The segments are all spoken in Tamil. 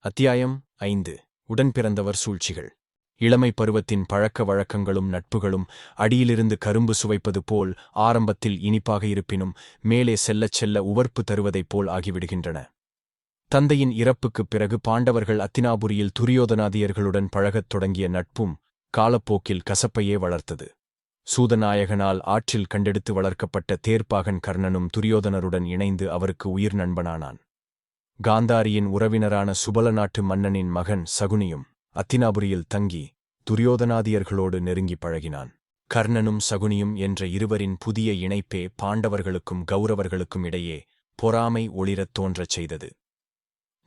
அத்தியாயம் ஐந்து. உடன்பிறந்தவர் சூழ்ச்சிகள். இளமை பருவத்தின் பழக்க வழக்கங்களும் நட்புகளும் அடியிலிருந்து கரும்பு சுவைப்பது போல் ஆரம்பத்தில் இனிப்பாக இருப்பினும் மேலே செல்லச் செல்ல உவர்ப்பு தருவதைப் போல் ஆகிவிடுகின்றன. தந்தையின் இறப்புக்குப் பிறகு பாண்டவர்கள் அத்தினாபுரியில் துரியோதனாதியர்களுடன் பழகத் தொடங்கிய நட்பும் காலப்போக்கில் கசப்பையே வளர்த்தது. சூதநாயகனால் ஆற்றில் கண்டெடுத்து வளர்க்கப்பட்ட தேர்ப்பாகன் கர்ணனும் துரியோதனருடன் இணைந்து அவருக்கு உயிர் நண்பனானான். காந்தாரியின் உறவினரான சுபல நாட்டு மன்னனின் மகன் சகுனியும் அத்தினாபுரியில் தங்கி துரியோதனாதியர்களோடு நெருங்கி பழகினான். கர்ணனும் சகுனியும் என்ற இருவரின் புதிய இணைப்பே பாண்டவர்களுக்கும் கௌரவர்களுக்கும் இடையே பொறாமை ஒளிரத் தோன்றச் செய்தது.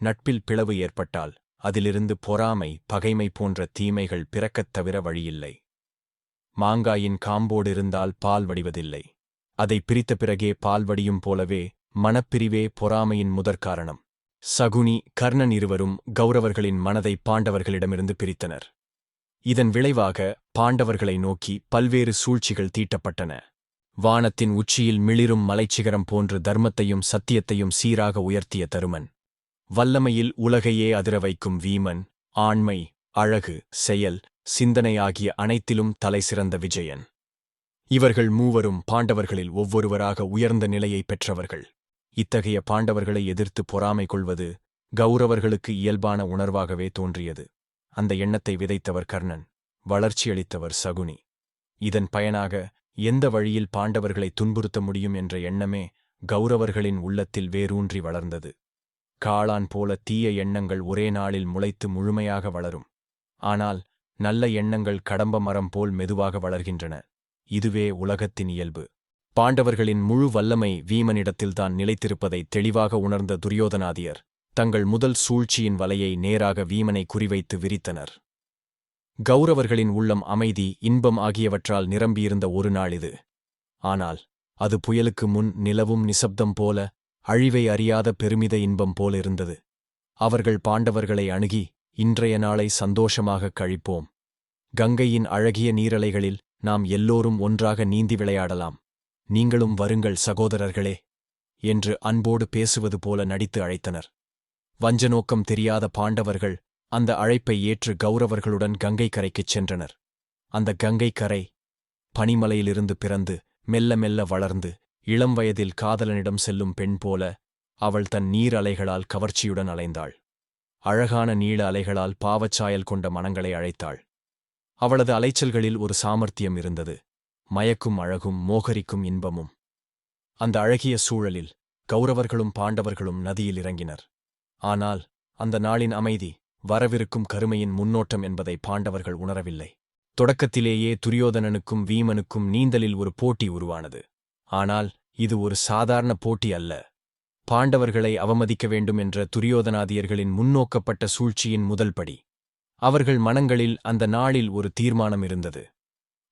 நட்பில் பிளவு ஏற்பட்டால் அதிலிருந்து பொறாமை பகைமை போன்ற தீமைகள் பிறக்கத் தவிர வழியில்லை. மாங்காயின் காம்போடு இருந்தால் பால் வடிவதில்லை. அதை பிரித்த பிறகே பால் வடியும் போலவே மனப்பிரிவே பொறாமையின் முதற்காரணம். சகுனி கர்ணன் இருவரும் கௌரவர்களின் மனதை பாண்டவர்களிடமிருந்து பிரித்தனர். இதன் விளைவாக பாண்டவர்களை நோக்கி பல்வேறு சூழ்ச்சிகள் தீட்டப்பட்டன. வானத்தின் உச்சியில் மிளிரும் மலைச்சிகரம் போன்று தர்மத்தையும் சத்தியத்தையும் சீராக உயர்த்திய தருமன். வல்லமையில் உலகையே அதிர வைக்கும் வீமன் ஆண்மை அழகு செயல் சிந்தனை ஆகிய அனைத்திலும் தலைசிறந்த விஜயன். இவர்கள் மூவரும் பாண்டவர்களில் ஒவ்வொருவராக உயர்ந்த நிலையை பெற்றவர்கள். இத்தகைய பாண்டவர்களை எதிர்த்து பொறாமை கொள்வது கௌரவர்களுக்கு இயல்பான உணர்வாகவே தோன்றியது. அந்த எண்ணத்தை விதைத்தவர் கர்ணன் வளர்ச்சியளித்தவர் சகுனி. இதன் பயனாக எந்த வழியில் பாண்டவர்களை துன்புறுத்த முடியும் என்ற எண்ணமே கௌரவர்களின் உள்ளத்தில் வேரூன்றி வளர்ந்தது. காளான் போல தீய எண்ணங்கள் ஒரே நாளில் முளைத்து முழுமையாக வளரும். ஆனால் நல்ல எண்ணங்கள் கடம்ப மரம் போல் மெதுவாக வளர்கின்றன. இதுவே உலகத்தின் இயல்பு. பாண்டவர்களின் முழு வல்லமை வீமனிடத்தில்தான் நிலைத்திருப்பதை தெளிவாக உணர்ந்த துரியோதனாதியர் தங்கள் முதல் சூழ்ச்சியின் வலையை நேராக வீமனை குறிவைத்து விரித்தனர். கௌரவர்களின் உள்ளம் அமைதி இன்பம் ஆகியவற்றால் நிரம்பியிருந்த ஒரு நாள் இது. ஆனால் அது புயலுக்கு முன் நிலவும் நிசப்தம் போல அழிவை அறியாத பெருமித இன்பம் போலிருந்தது அவர்கள் பாண்டவர்களை அணுகி இன்றைய நாளை சந்தோஷமாகக் கழிப்போம். கங்கையின் அழகிய நீரலைகளில் நாம் எல்லோரும் ஒன்றாக நீந்தி விளையாடலாம். நீங்களும் வருங்கள் சகோதரர்களே என்று அன்போடு பேசுவது போல நடித்து அழைத்தனர். வஞ்சநோக்கம் தெரியாத பாண்டவர்கள் அந்த அழைப்பை ஏற்று கௌரவர்களுடன் கங்கை கரைக்குச் சென்றனர். அந்த கங்கை கரை பனிமலையிலிருந்து பிறந்து மெல்ல மெல்ல வளர்ந்து இளம் வயதில் காதலனிடம் செல்லும் பெண் போல அவள் தன் நீர் அலைகளால் கவர்ச்சியுடன் அலைந்தாள். அழகான நீள அலைகளால் பாவச்சாயல் கொண்ட மனங்களை அழைத்தாள். அவளது அலைச்சல்களில் ஒரு சாமர்த்தியம் இருந்தது. மயக்கும் அழகும் மோகரிக்கும் இன்பமும். அந்த அழகிய சூழலில் கௌரவர்களும் பாண்டவர்களும் நதியில் இறங்கினர். ஆனால் அந்த நாளின் அமைதி வரவிருக்கும் கருமையின் முன்னோட்டம் என்பதை பாண்டவர்கள் உணரவில்லை. தொடக்கத்திலேயே துரியோதனனுக்கும் வீமனுக்கும் நீந்தலில் ஒரு போட்டி உருவானது. ஆனால் இது ஒரு சாதாரண போட்டி அல்ல. பாண்டவர்களை அவமதிக்க வேண்டும் என்ற துரியோதனாதியர்களின் முன்னோக்கப்பட்ட சூழ்ச்சியின் முதல் படி. அவர்கள் மனங்களில் அந்த நாளில் ஒரு தீர்மானம் இருந்தது.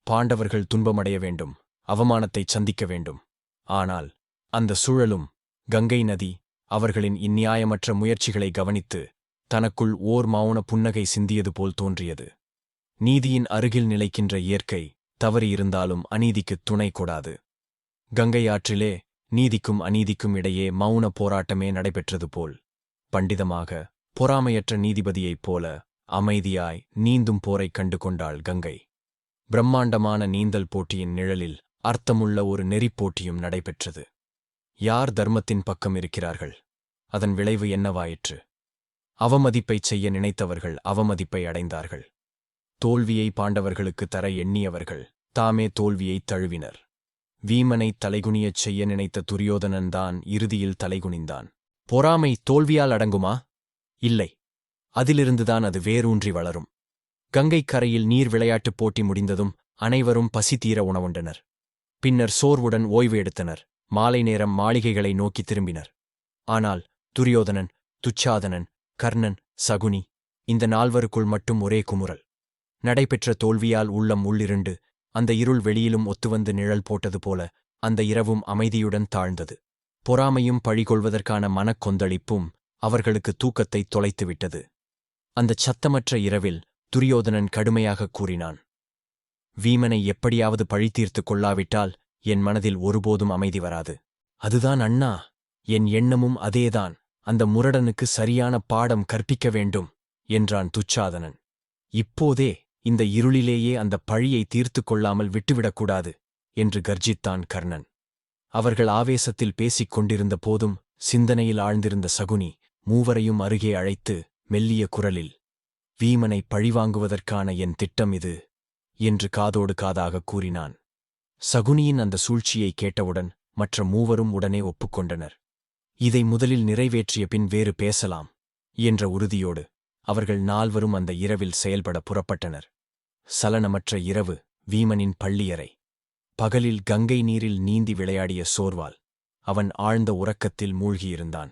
பாண்டவர்கள் துன்பமடைய வேண்டும் அவமானத்தைச் சந்திக்க வேண்டும். ஆனால் அந்த சூழலும் கங்கை நதி அவர்களின் இந்நியாயமற்ற முயற்சிகளை கவனித்து தனக்குள் ஓர் மௌன புன்னகை சிந்தியது போல் தோன்றியது. நீதியின் அருகில் நிலைக்கின்ற இயற்கை தவறியிருந்தாலும் அநீதிக்குத் துணை கொடாது. கங்கை ஆற்றிலே நீதிக்கும் அநீதிக்கும் இடையே மௌன போராட்டமே நடைபெற்றது போல். பண்டிதமாக பொறாமையற்ற நீதிபதியைப் போல அமைதியாய் நீந்தும் போரைக் கண்டு கொண்டாள் கங்கை. பிரம்மாண்டமான நீந்தல் போட்டியின் நிழலில் அர்த்தமுள்ள ஒரு நெறிப்போட்டியும் நடைபெற்றது. யார் தர்மத்தின் பக்கம் இருக்கிறார்கள்? அதன் விளைவு என்னவாயிற்று? அவமதிப்பைச் செய்ய நினைத்தவர்கள் அவமதிப்பை அடைந்தார்கள். தோல்வியை பாண்டவர்களுக்கு தர எண்ணியவர்கள் தாமே தோல்வியைத் தழுவினர். வீமனை தலைகுனியச் செய்ய நினைத்த துரியோதனன்தான் இறுதியில் தலைகுனிந்தான். பொறாமை தோல்வியால் அடங்குமா? இல்லை. அதிலிருந்துதான் அது வேரூன்றி வளரும். கங்கைக் கரையில் நீர் விளையாட்டுப் போட்டி முடிந்ததும் அனைவரும் பசி தீர உணவுண்டனர். பின்னர் சோர்வுடன் ஓய்வு எடுத்தனர். மாலை நேரம் மாளிகைகளை நோக்கி திரும்பினர். ஆனால் துரியோதனன் துச்சாதனன் கர்ணன் சகுனி இந்த நால்வருக்குள் மட்டும் ஒரே குமுறல். நடைபெற்ற தோல்வியால் உள்ளம் உள்ளிருண்டு அந்த இருள் வெளியிலும் ஒத்துவந்து நிழல் போட்டது போல அந்த இரவும் அமைதியுடன் தாழ்ந்தது. பொறாமையும் பழிகொள்வதற்கான மனக்கொந்தளிப்பும் அவர்களுக்கு தூக்கத்தை தொலைத்துவிட்டது. அந்தச் சத்தமற்ற இரவில் துரியோதனன் கடுமையாகக் கூறினான் வீமனை எப்படியாவது பழித்தீர்த்து கொள்ளாவிட்டால் என் மனதில் ஒருபோதும் அமைதி வராது. அதுதான் அண்ணா என் எண்ணமும் அதேதான். அந்த முரடனுக்கு சரியான பாடம் கற்பிக்க வேண்டும் என்றான் துச்சாதனன். இப்போதே இந்த இருளிலேயே அந்த பழியை தீர்த்து கொள்ளாமல் விட்டுவிடக்கூடாது என்று கர்ஜித்தான் கர்ணன். அவர்கள் ஆவேசத்தில் பேசிக் கொண்டிருந்த போதும் சிந்தனையில் ஆழ்ந்திருந்த சகுனி மூவரையும் அருகே அழைத்து மெல்லிய குரலில் வீமனை பழிவாங்குவதற்கான என் திட்டம் இது என்று காதோடு காதாக கூறினான். சகுனியின் அந்த சூழ்ச்சியை கேட்டவுடன் மற்ற மூவரும் உடனே ஒப்புக்கொண்டனர். இதை முதலில் நிறைவேற்றிய பின் வேறு பேசலாம் என்ற உறுதியோடு அவர்கள் நால்வரும் அந்த இரவில் செயல்பட புறப்பட்டனர். சலனமற்ற இரவு வீமனின் பள்ளியறை. பகலில் கங்கை நீரில் நீந்தி விளையாடிய சோர்வால் அவன் ஆழ்ந்த உறக்கத்தில் மூழ்கியிருந்தான்.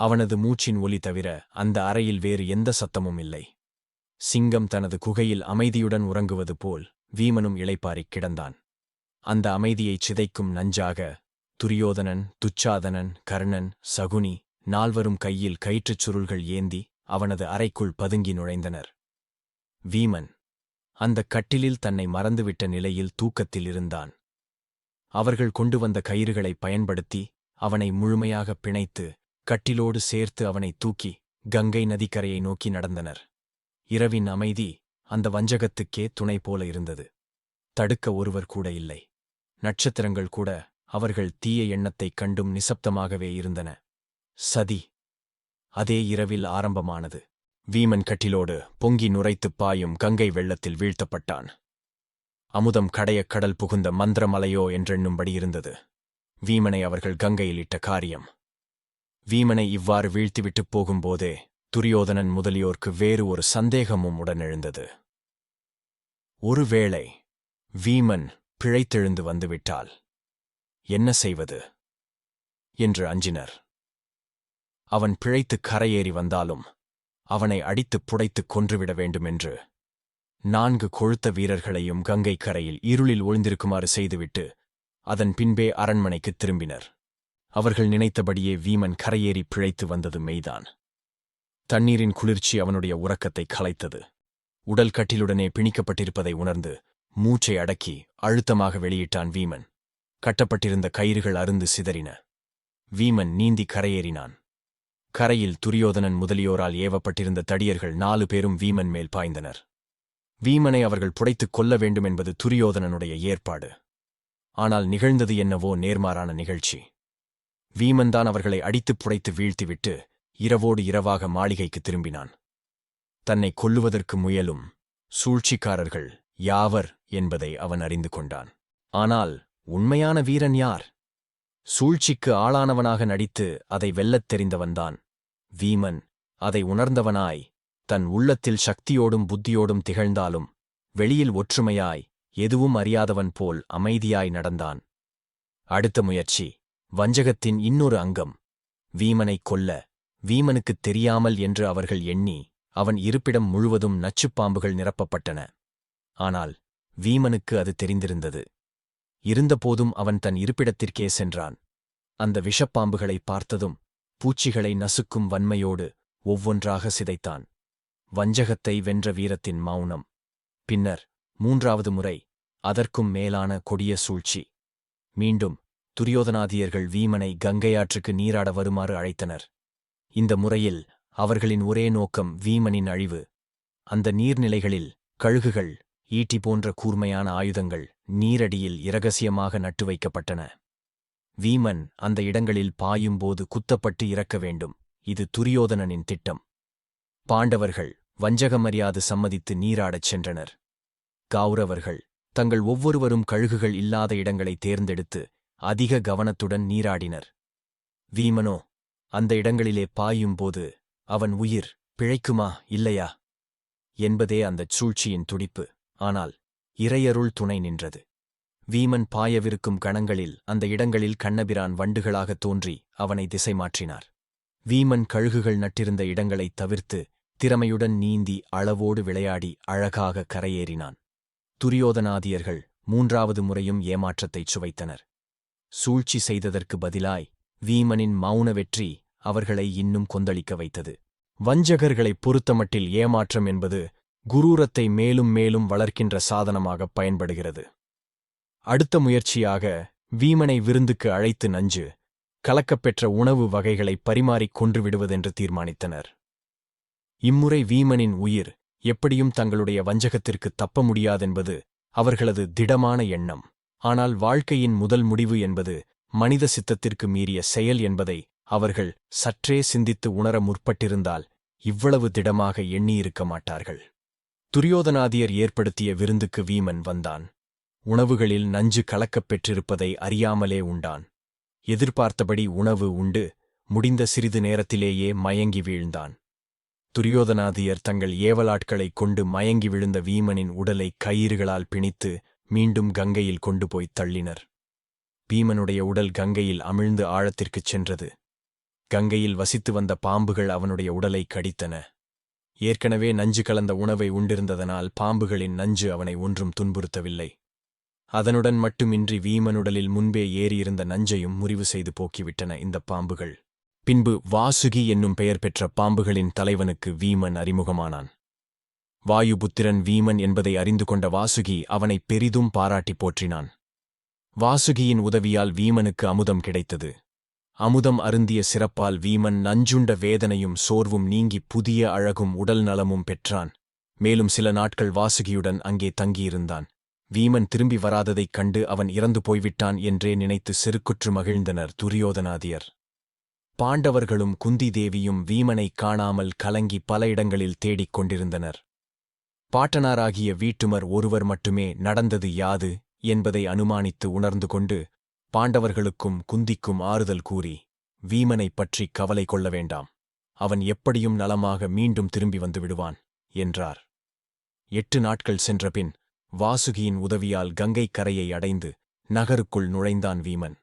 அவனது மூச்சின் ஒலி தவிர அந்த அறையில் வேறு எந்த சத்தமும் இல்லை. சிங்கம் தனது குகையில் அமைதியுடன் உறங்குவது போல் வீமனும் இளைப்பாரிக் கிடந்தான். அந்த அமைதியைச் சிதைக்கும் நஞ்சாக துரியோதனன் துச்சாதனன் கர்ணன் சகுனி நால்வரும் கையில் கயிற்றுச் சுருள்கள் ஏந்தி அவனது அறைக்குள் பதுங்கி நுழைந்தனர். வீமன் அந்தக் கட்டிலில் தன்னை மறந்துவிட்ட நிலையில் தூக்கத்தில் இருந்தான். அவர்கள் கொண்டு வந்த கயிறுகளை பயன்படுத்தி அவனை முழுமையாக பிணைத்து கட்டிலோடு சேர்த்து அவனை தூக்கி கங்கை நதிக்கரையை நோக்கி நடந்தனர். இரவின் அமைதி அந்த வஞ்சகத்துக்கே துணை போல இருந்தது. தடுக்க ஒருவர் கூட இல்லை. நட்சத்திரங்கள் கூட அவர்கள் தீய எண்ணத்தைக் கண்டும் நிசப்தமாகவே இருந்தன. சதி. அதே இரவில் ஆரம்பமானது. வீமன் கட்டிலோடு பொங்கி நுரைத்துப் பாயும் கங்கை வெள்ளத்தில் வீழ்த்தப்பட்டான். அமுதம் கடையக் கடல் புகுந்த மந்திரமலையோ என்றெண்ணும்படி இருந்தது. வீமனை அவர்கள் கங்கையில் இட்ட காரியம். வீமனை இவ்வாறு வீழ்த்திவிட்டுப் போகும்போதே துரியோதனன் முதலியோர்க்கு வேறு ஒரு சந்தேகமும் உடனெழுந்தது. ஒருவேளை வீமன் பிழைத்தெழுந்து வந்துவிட்டால் என்ன செய்வது? என்று அஞ்சினர். அவன் பிழைத்து கரையேறி வந்தாலும் அவனை அடித்துப் புடைத்துக் கொன்றுவிட வேண்டுமென்று நான்கு கொழுத்த வீரர்களையும் கங்கை கரையில் இருளில் ஒளிந்திருக்குமாறு செய்துவிட்டு அதன் பின்பே அரண்மனைக்குத் திரும்பினர். அவர்கள் நினைத்தபடியே வீமன் கரையேறி பிழைத்து வந்தது மெய்தான். தண்ணீரின் குளிர்ச்சி அவனுடைய உறக்கத்தை கலைத்தது உடல் கட்டிலுடனே பிணிக்கப்பட்டிருப்பதை உணர்ந்து மூச்சை அடக்கி அழுத்தமாக வெளியிட்டான் வீமன். கட்டப்பட்டிருந்த கயிறுகள் அருந்து சிதறின. வீமன் நீந்தி கரையேறினான். கரையில் துரியோதனன் முதலியோரால் ஏவப்பட்டிருந்த தடியர்கள் நாலு பேரும் வீமன் மேல் பாய்ந்தனர். வீமனை அவர்கள் புடைத்துக் கொல்ல வேண்டும் என்பது துரியோதனனுடைய ஏற்பாடு. ஆனால் நிகழ்ந்தது என்னவோ நேர்மாறான நிகழ்ச்சி. வீமன்தான் அவர்களை அடித்துப் புடைத்து வீழ்த்திவிட்டு இரவோடு இரவாக மாளிகைக்கு திரும்பினான். தன்னை கொல்லுவதற்கு முயலும் சூழ்ச்சிக்காரர்கள் யாவர் என்பதை அவன் அறிந்து கொண்டான். ஆனால் உண்மையான வீரன் யார்? சூழ்ச்சிக்கு ஆளானவனாக நடித்து அதை வெல்லத் தெரிந்தவன்தான் வீமன். அதை உணர்ந்தவனாய் தன் உள்ளத்தில் சக்தியோடும் புத்தியோடும் திகழ்ந்தாலும் வெளியில் ஒற்றுமையாய் எதுவும் அறியாதவன் போல் அமைதியாய் நடந்தான். அடுத்த முயற்சி வஞ்சகத்தின் இன்னொரு அங்கம் வீமனைக் கொல்ல வீமனுக்குத் தெரியாமல் என்று அவர்கள் எண்ணி அவன் இருப்பிடம் முழுவதும் நச்சுப்பாம்புகள் நிரப்பப்பட்டன. ஆனால் வீமனுக்கு அது தெரிந்திருந்தது. இருந்தபோதும் அவன் தன் இருப்பிடத்திற்கே சென்றான். அந்த விஷப்பாம்புகளை பார்த்ததும் பூச்சிகளை நசுக்கும் வன்மையோடு ஒவ்வொன்றாக சிதைத்தான். வஞ்சகத்தை வென்ற வீரத்தின் மௌனம். பின்னர் மூன்றாவது முறை அதற்கும் மேலான கொடிய சூழ்ச்சி. மீண்டும் துரியோதனாதியர்கள் வீமனை கங்கையாற்றுக்கு நீராட வருமாறு அழைத்தனர். இந்த முறையில் அவர்களின் ஒரே நோக்கம் வீமனின் அழிவு. அந்த நீர்நிலைகளில் கழுகுகள் ஈட்டி போன்ற கூர்மையான ஆயுதங்கள் நீரடியில் இரகசியமாக நட்டு வைக்கப்பட்டன. வீமன் அந்த இடங்களில் பாயும்போது குத்தப்பட்டு இறக்க வேண்டும். இது துரியோதனனின் திட்டம். பாண்டவர்கள் வஞ்சகமறியாது சம்மதித்து நீராடச் சென்றனர். கௌரவர்கள் தங்கள் ஒவ்வொருவரும் கழுகுகள் இல்லாத இடங்களை தேர்ந்தெடுத்து அதிக கவனத்துடன் நீராடினர். வீமனோ அந்த இடங்களிலே பாயும்போது அவன் உயிர் பிழைக்குமா இல்லையா? என்பதே அந்தச் சூழ்ச்சியின் துடிப்பு. ஆனால் இறையருள் துணை நின்றது. வீமன் பாயவிருக்கும் கணங்களில் அந்த இடங்களில் கண்ணபிரான் வண்டுகளாகத் தோன்றி அவனை திசை மாற்றினார். வீமன் கழுகுகள் நட்டிருந்த இடங்களைத் தவிர்த்து திறமையுடன் நீந்தி அளவோடு விளையாடி அழகாக கரையேறினான். துரியோதனாதியர்கள் மூன்றாவது முறையும் ஏமாற்றத்தைச் சுவைத்தனர். சூழ்ச்சி செய்ததற்கு பதிலாய் வீமனின் மௌன வெற்றி அவர்களை இன்னும் கொந்தளிக்க வைத்தது. வஞ்சகர்களைப் பொறுத்தமட்டில் ஏமாற்றம் என்பது குரூரத்தை மேலும் மேலும் வளர்க்கின்ற சாதனமாகப் பயன்படுகிறது. அடுத்த முயற்சியாக வீமனை விருந்துக்கு அழைத்து நஞ்சு கலக்கப்பெற்ற உணவு வகைகளை பரிமாறிக் கொன்று விடுவதென்று தீர்மானித்தனர். இம்முறை வீமனின் உயிர் எப்படியும் தங்களுடைய வஞ்சகத்திற்கு தப்ப முடியாதென்பது அவர்களது திடமான எண்ணம். ஆனால் வாழ்க்கையின் முதல் முடிவு என்பது மனித சித்தத்திற்கு மீறிய செயல் என்பதை அவர்கள் சற்றே சிந்தித்து உணர முற்பட்டிருந்தால் இவ்வளவு திடமாக எண்ணியிருக்க மாட்டார்கள். துரியோதனாதியர் ஏற்படுத்திய விருந்துக்கு வீமன் வந்தான். உணவுகளில் நஞ்சு கலக்கப் பெற்றிருப்பதை அறியாமலே உண்டான். எதிர்பார்த்தபடி உணவு உண்டு முடிந்த சிறிது நேரத்திலேயே மயங்கி வீழ்ந்தான். துரியோதனாதியர் தங்கள் ஏவலாட்களைக் கொண்டு மயங்கி விழுந்த வீமனின் உடலை கயிறுகளால் பிணித்து மீண்டும் கங்கையில் கொண்டு போய்த் தள்ளினர். பீமனுடைய உடல் கங்கையில் அமிழ்ந்து ஆழத்திற்குச் சென்றது. கங்கையில் வசித்து வந்த பாம்புகள் அவனுடைய உடலை கடித்தன. ஏற்கனவே நஞ்சு கலந்த உணவை உண்டிருந்ததனால் பாம்புகளின் நஞ்சு அவனை ஒன்றும் துன்புறுத்தவில்லை. அதனுடன் மட்டுமின்றி வீமனுடலில் முன்பே ஏறியிருந்த நஞ்சையும் முறிவு செய்து போக்கிவிட்டன இந்த பாம்புகள். பின்பு வாசுகி என்னும் பெயர் பெற்ற பாம்புகளின் தலைவனுக்கு வீமன் அறிமுகமானான். வாயுபுத்திரன் வீமன் என்பதை அறிந்து கொண்ட வாசுகி அவனை பெரிதும் பாராட்டிப் போற்றினான். வாசுகியின் உதவியால் வீமனுக்கு அமுதம் கிடைத்தது. அமுதம் அருந்திய சிறப்பால் வீமன் நஞ்சுண்ட வேதனையும் சோர்வும் நீங்கி புதிய அழகும் உடல் நலமும் பெற்றான். மேலும் சில நாட்கள் வாசுகியுடன் அங்கே தங்கியிருந்தான். வீமன் திரும்பி வராததைக் கண்டு அவன் இறந்து போய்விட்டான் என்றே நினைத்து செருக்குற்று மகிழ்ந்தனர் துரியோதனாதியர். பாண்டவர்களும் குந்தி தேவியும் வீமனைக் காணாமல் கலங்கி பல இடங்களில் தேடிக் கொண்டிருந்தனர். பாட்டனாராகிய வீட்டுமர் ஒருவர் மட்டுமே நடந்தது யாது? என்பதை அனுமானித்து உணர்ந்து கொண்டு பாண்டவர்களுக்கும் குந்திக்கும் ஆறுதல் கூறி வீமனைப் பற்றி கவலை கொள்ள வேண்டாம். அவன் எப்படியும் நலமாக மீண்டும் திரும்பி வந்து விடுவான் என்றார். எட்டு நாட்கள் சென்றபின் வாசுகியின் உதவியால் கங்கைக் கரையை அடைந்து நகருக்குள் நுழைந்தான் வீமன்.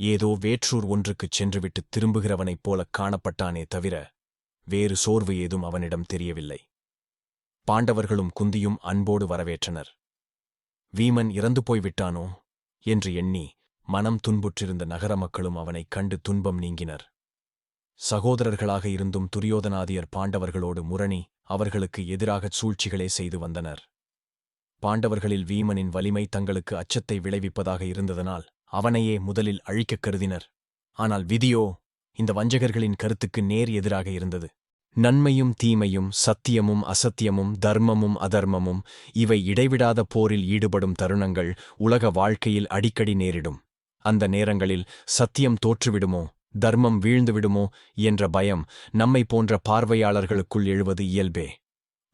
ஏதோ வேற்றூர் ஒன்றுக்குச் சென்றுவிட்டு திரும்புகிறவனைப் போலக் காணப்பட்டானே தவிர வேறு சோர்வு ஏதும் அவனிடம் தெரியவில்லை. பாண்டவர்களும் குந்தியும் அன்போடு வரவேற்றனர். வீமன் இறந்து போய்விட்டானோ என்று எண்ணி மனம் துன்புற்றிருந்த நகர மக்களும் அவனைக் கண்டு துன்பம் நீங்கினர். சகோதரர்களாக இருந்தும் துரியோதனாதியர் பாண்டவர்களோடு முரணி அவர்களுக்கு எதிராகச் சூழ்ச்சிகளே செய்து வந்தனர். பாண்டவர்களில் வீமனின் வலிமை தங்களுக்கு அச்சத்தை விளைவிப்பதாக இருந்ததனால் அவனையே முதலில் அழிக்கக் கருதினர். ஆனால் விதியோ இந்த வஞ்சகர்களின் கருத்துக்கு நேர் எதிராக இருந்தது. நன்மையும் தீமையும் சத்தியமும் அசத்தியமும் தர்மமும் அதர்மமும் இவை இடைவிடாத போரில் ஈடுபடும் தருணங்கள் உலக வாழ்க்கையில் அடிக்கடி நேரிடும். அந்த நேரங்களில் சத்தியம் தோற்றுவிடுமோ தர்மம் வீழ்ந்துவிடுமோ என்ற பயம் நம்மை போன்ற பார்வையாளர்களுக்குள் எழுவது இயல்பே.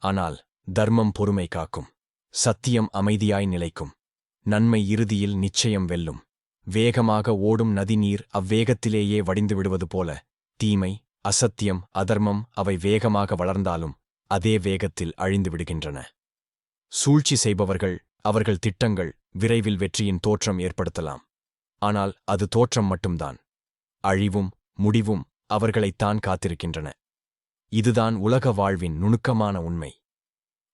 ஆனால் தர்மம் பொறுமை காக்கும். சத்தியம் அமைதியாய் நிலைக்கும். நன்மை இறுதியில் நிச்சயம் வெல்லும். வேகமாக ஓடும் நதிநீர் அவ்வேகத்திலேயே வடிந்து விடுவது போல தீமை அசத்தியம் அதர்மம் அவை வேகமாக வளர்ந்தாலும் அதே வேகத்தில் அழிந்து விடுகின்றன. சூழ்ச்சி செய்பவர்கள் அவர்கள் திட்டங்கள் விரைவில் வெற்றியின் தோற்றம் ஏற்படுத்தலாம். ஆனால் அது தோற்றம் மட்டும்தான். அழிவும் முடிவும் அவர்களைத்தான் காத்திருக்கின்றன. இதுதான் உலக வாழ்வின் நுணுக்கமான உண்மை.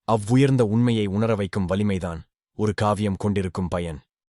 அவ்வுயர்ந்த உண்மையை உணர வைக்கும் வலிமைதான் ஒரு காவியம் கொண்டிருக்கும் பயன்.